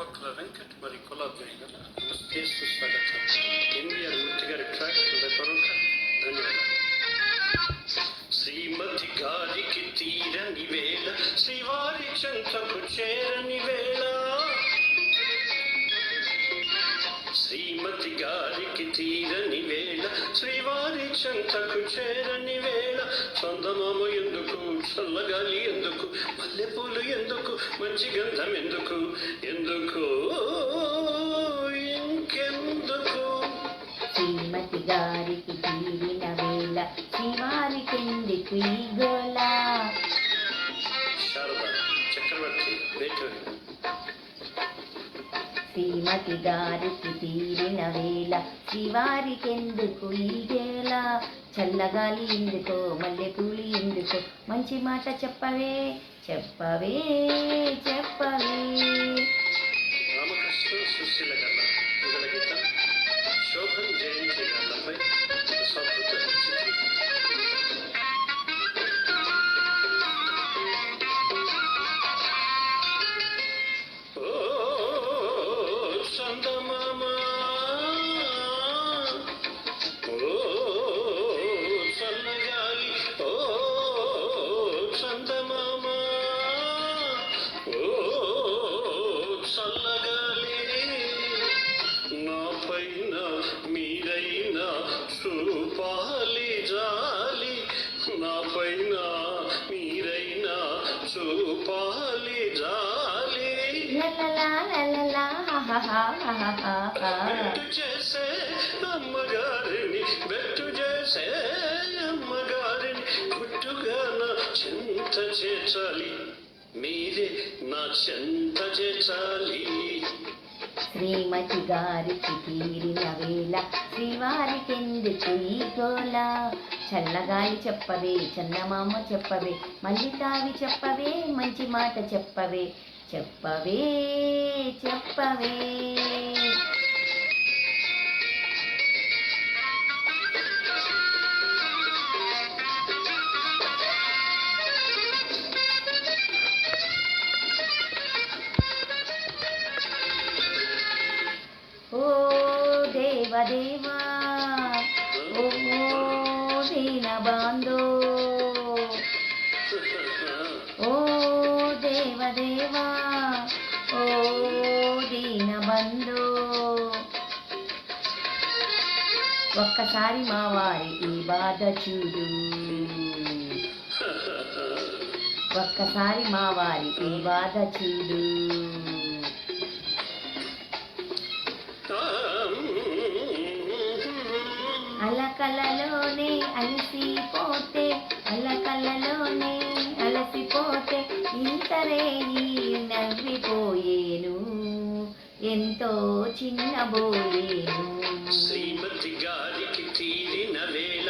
పక్కల వెంకట్ మరి కొలాబ్జాయి గల నమస్తే సుస్వాగతం ఎన్వీఆర్ మూర్తి గారి ట్రాక్ హృదయపూర్వక ధన్యవాదాలు. శ్రీమతి గారికి తీరని వేళ శ్రీవారి చంతకు చేరని వేళ. శ్రీమతి గారికి తీరని వేళ శ్రీవారి చంతకు చేరని చందమామ ఎందుకు? చల్లగాలి ఎందుకు? మల్లెపూలు ఎందుకు? మంచి గంధం ఎందుకు? ఎందుకు? ఇంకెందుకు? శ్రీమతి గారికి తీరిన వేళ శ్రీవారికెందుకు ఈ గోళ శారద చక్రవర్తి బేటూరి శ్రీమతి గారికి తీరిన వేళ శ్రీవారికెందుకు ఈ చల్లగాలి ఎందుకో మల్లెపూలి ఎందుకో? మంచి మాట చెప్పవే చెప్పవే చెప్పవే. రామకృష్ణ సుశీల గల్ల చల్లగాలి నా పైన మీరైనా చూపాలి జాలి. నా పైన మీరైనా చూపాలి జాలి. బెట్టు చేసే అమ్మగారిని బెట్టు చేసే అమ్మగారిని గుట్టుగా నా చెంత చేర్చాలి. మీరే నా చెంత శ్రీమతి గారికి తీరిన వేళ శ్రీవారికెందుకు ఈ గోల చల్లగాలి చెప్పవే చందమామ చెప్పవే మళ్ళీ తావి చెప్పవే మంచి మాట చెప్పవే చెప్పవే చెప్పవే. ఓ దేవదేవా ఓ దీన బాంధో ఓ దేవదేవా ఓ దీన బంధు. ఒక్కసారి మా వారి ఈ బాధ చూడు. ఒక్కసారి మా వారి ఈ బాధ చూడు. అలకలలోనే అలసిపోతే అలకలలోనే అలసిపోతే ఇంతరేయి నవ్విపోయేను ఎంతో చిన్నబోయేను. శ్రీమతి గారికి తీరిన వేళ.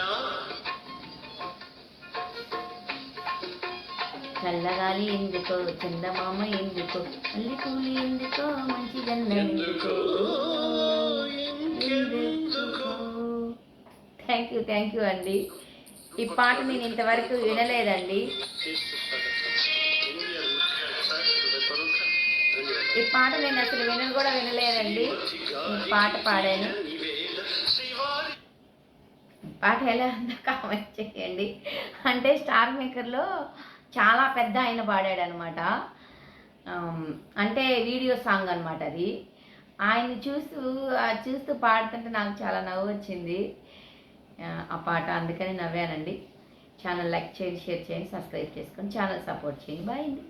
చల్లగాలి ఎందుకో చందమామ ఎందుకో మల్లి పూలు ఎందుకో మంచి గంధం ఎందుకో ఇంకెందుకు థ్యాంక్ యూ థ్యాంక్ యూ అండి ఈ పాట నేను ఇంతవరకు వినలేదండి. ఈ పాట నేను అసలు వినను కూడా వినలేదండి. పాట పాడాను. పాట ఎలా ఉందో కామెంట్ చేయండి. అంటే స్టార్ మేకర్లో చాలా పెద్ద ఆయన పాడాడు అనమాట అంటే వీడియో సాంగ్ అనమాట అది. ఆయన చూస్తూ చూస్తూ పాడుతుంటే నాకు చాలా నవ్వు వచ్చింది. ఆ పాట అందుకని నవ్వానండి. ఛానల్ లైక్ చేయండి షేర్ చేయండి సబ్స్క్రైబ్ చేసుకొని ఛానల్ సపోర్ట్ చేయండి. బాయ్ అండి.